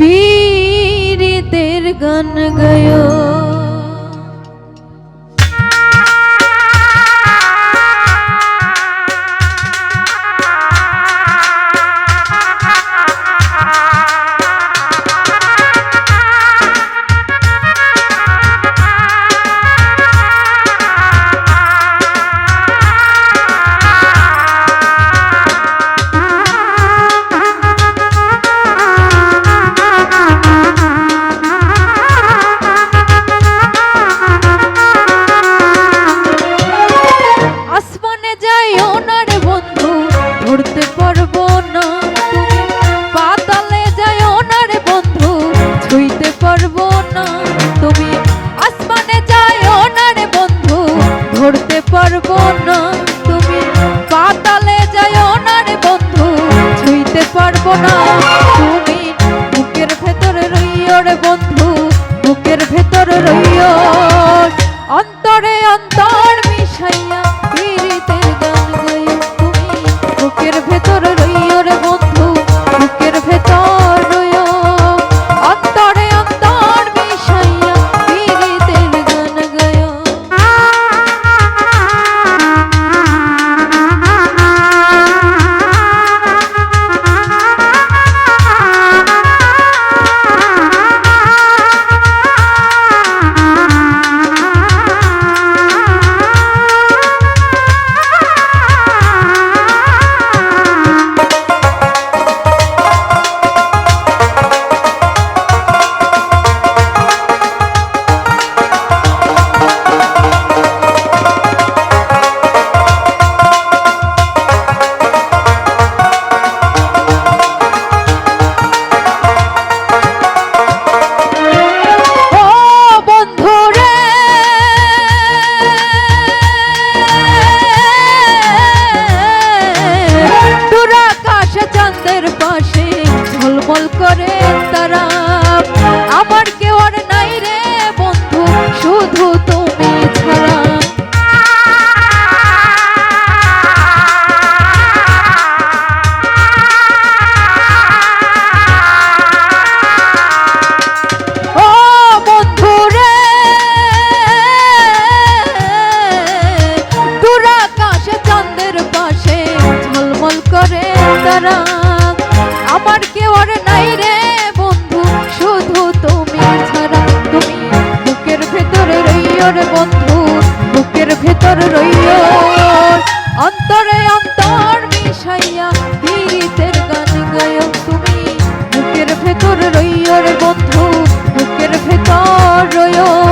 পীরিতের গান গায় আসমানে পারব না তুমি পাতালে যাই ওনার বন্ধু, ছুঁইতে পারব না। তুমি বুকের ভেতরে রইও রে বন্ধু। আমার আর নাই রে বন্ধু, শুধু তুমি বুকের ভেতরে রে ভেতরে রইও। অন্তরে অন্তর মিশাইয়া গান তুমি। ভেতর রে বন্ধু ভেতর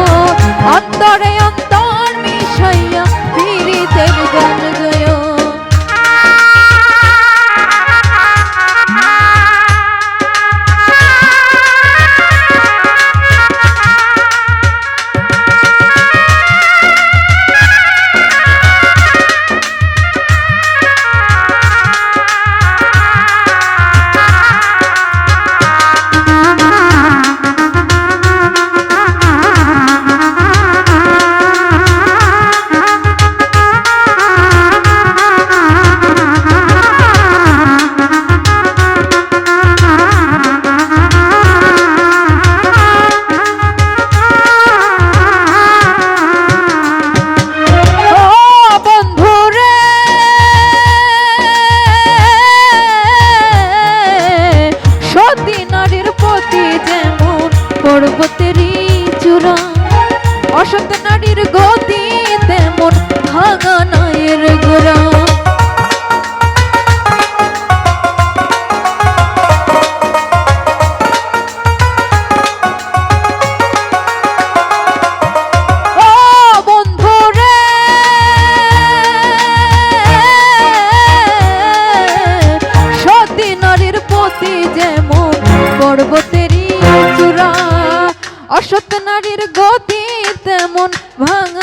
পর্বতেরই ভাঙা